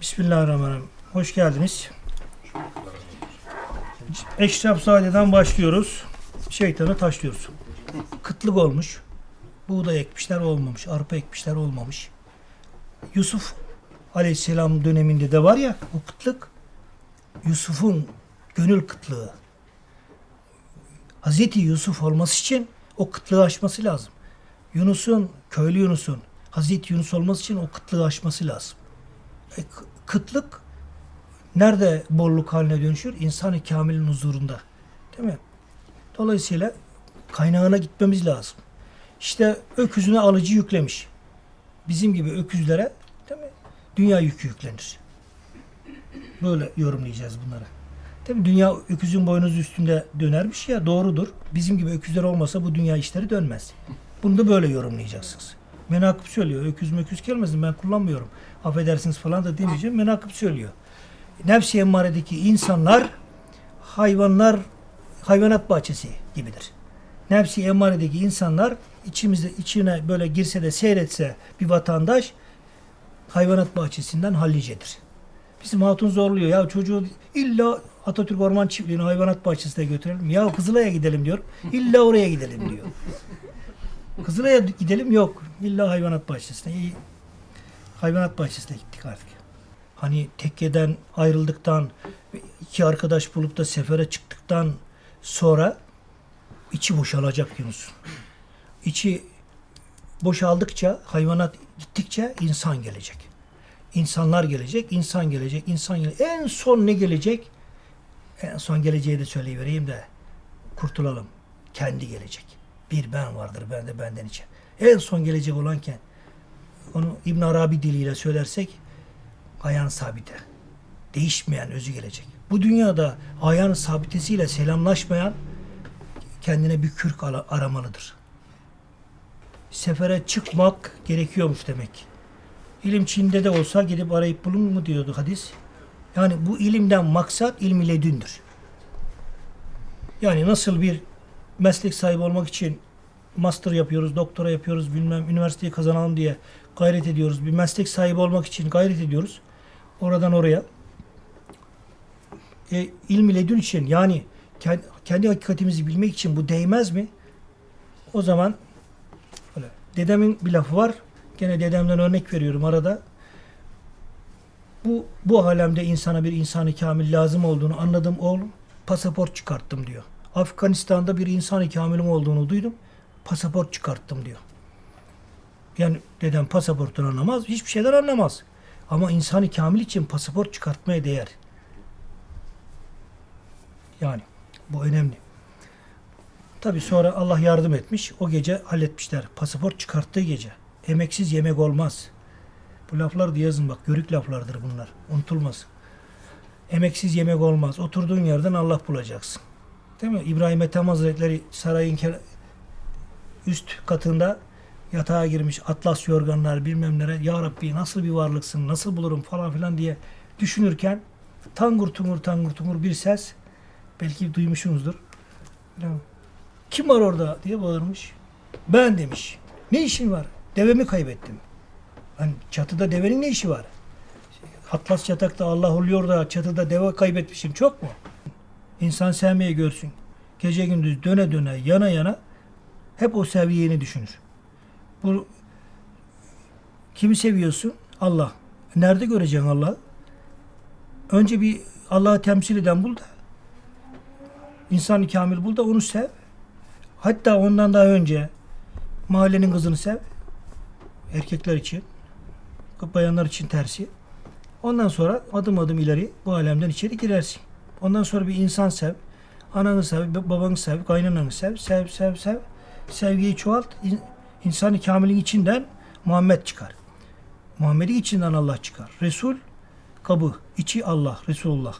Bismillahirrahmanirrahim. Hoş geldiniz. Eşref Sade'den başlıyoruz. Şeytanı taşlıyoruz. Kıtlık olmuş. Buğday ekmişler olmamış. Arpa ekmişler olmamış. Yusuf Aleyhisselam döneminde de var ya o kıtlık. Yusuf'un gönül kıtlığı. Hazreti Yusuf olması için o kıtlığı aşması lazım. Yunus'un, köylü Yunus'un Hazreti Yunus olması için o kıtlığı aşması lazım. E, kıtlık nerede bolluk haline dönüşür? İnsan-ı kamilin huzurunda. Değil mi? Dolayısıyla kaynağına gitmemiz lazım. İşte öküzüne alıcı yüklemiş. Bizim gibi öküzlere değil mi? Dünya yükü yüklenir. Böyle yorumlayacağız bunları. Değil mi? Dünya öküzün boynuzu üstünde dönermiş ya doğrudur. Bizim gibi öküzler olmasa bu dünya işleri dönmez. Bunu da böyle yorumlayacaksınız. Menakıb söylüyor. Öküz möküz gelmesin ben kullanmıyorum. Affedersiniz falan da demeyeceğim. Menakıb söylüyor. Nefsi emmaredeki insanlar hayvanlar hayvanat bahçesi gibidir. Nefsi emmaredeki insanlar içimizde içine böyle girse de seyretse bir vatandaş hayvanat bahçesinden hallicedir. Bizim hatun zorluyor. Ya çocuğu illa Atatürk Orman Çiftliği'ne hayvanat bahçesine götürelim. Ya Kızılay'a gidelim diyor. İlla oraya gidelim diyor. Kızılay'a gidelim yok. İlla hayvanat bahçesine. İyi. Hayvanat bahçesine gittik artık. Hani tekkeden ayrıldıktan iki arkadaş bulup da sefere çıktıktan sonra içi boşalacak Yunus. İçi boşaldıkça hayvanat gittikçe insan gelecek. İnsanlar gelecek, insan gelecek, insan gelecek. En son ne gelecek? En son geleceği de söyleyivereyim de kurtulalım. Kendi gelecek. Bir ben vardır, ben de benden içe. En son gelecek olanken onu İbn Arabi diliyle söylersek ayağın sabite. Değişmeyen özü gelecek. Bu dünyada ayağın sabitesiyle selamlaşmayan kendine bir kürk aramalıdır. Sefere çıkmak gerekiyormuş demek. İlim Çin'de de olsa gidip arayıp bulun mu diyordu hadis. Yani bu ilimden maksat ilmi ledündür. Yani nasıl bir meslek sahibi olmak için master yapıyoruz, doktora yapıyoruz, bilmem üniversiteyi kazanalım diye gayret ediyoruz. Bir meslek sahibi olmak için gayret ediyoruz. Oradan oraya. E, ilmi ledün için yani kendi, kendi hakikatimizi bilmek için bu değmez mi? O zaman öyle. Dedemin bir lafı var. Gene dedemden örnek veriyorum arada. Bu bu alemde insana bir insanı kamil lazım olduğunu anladım oğlum. Pasaport çıkarttım diyor. Afganistan'da bir insanı kamilim olduğunu duydum. Pasaport çıkarttım diyor. Yani dedem pasaporttan anlamaz, hiçbir şeyden anlamaz. Ama insanı kamil için pasaport çıkartmaya değer. Yani bu önemli. Tabi sonra Allah yardım etmiş. O gece halletmişler. Pasaport çıkarttığı gece. Emeksiz yemek olmaz. Bu laflar da yazın bak. Görük laflardır bunlar. Unutulmaz. Emeksiz yemek olmaz. Oturduğun yerden Allah bulacaksın. Değil mi? İbrahim Ethem Hazretleri sarayın üst katında yatağa girmiş atlas yorganlar bilmem nere. Ya Rabbi nasıl bir varlıksın, nasıl bulurum falan filan diye düşünürken tangur tungur tangur tungur bir ses belki duymuşsunuzdur. Kim var orada diye bağırmış. Ben demiş. Ne işin var? Devemi kaybettim. Hani çatıda devenin ne işi var? Atlas yatakta Allah oluyor da çatıda deve kaybetmişim çok mu? İnsan sevmeyi görsün. Gece gündüz döne döne yana yana hep o seviyeni düşünür. Bu kimi seviyorsun? Allah. Nerede göreceksin Allah'ı? Önce bir Allah'ı temsil eden bul da insanı kamil bul da onu sev. Hatta ondan daha önce mahallenin kızını sev. Erkekler için. Bayanlar için tersi. Ondan sonra adım adım ileri bu alemden içeri girersin. Ondan sonra bir insan sev. Ananı sev, babanı sev, kaynananı sev, sev, sev, sev. Sevgiyi çoğalt. İn- İnsan-ı kamilin içinden Muhammed çıkar. Muhammed'i içinden Allah çıkar. Resul kabı, içi Allah, Resulullah.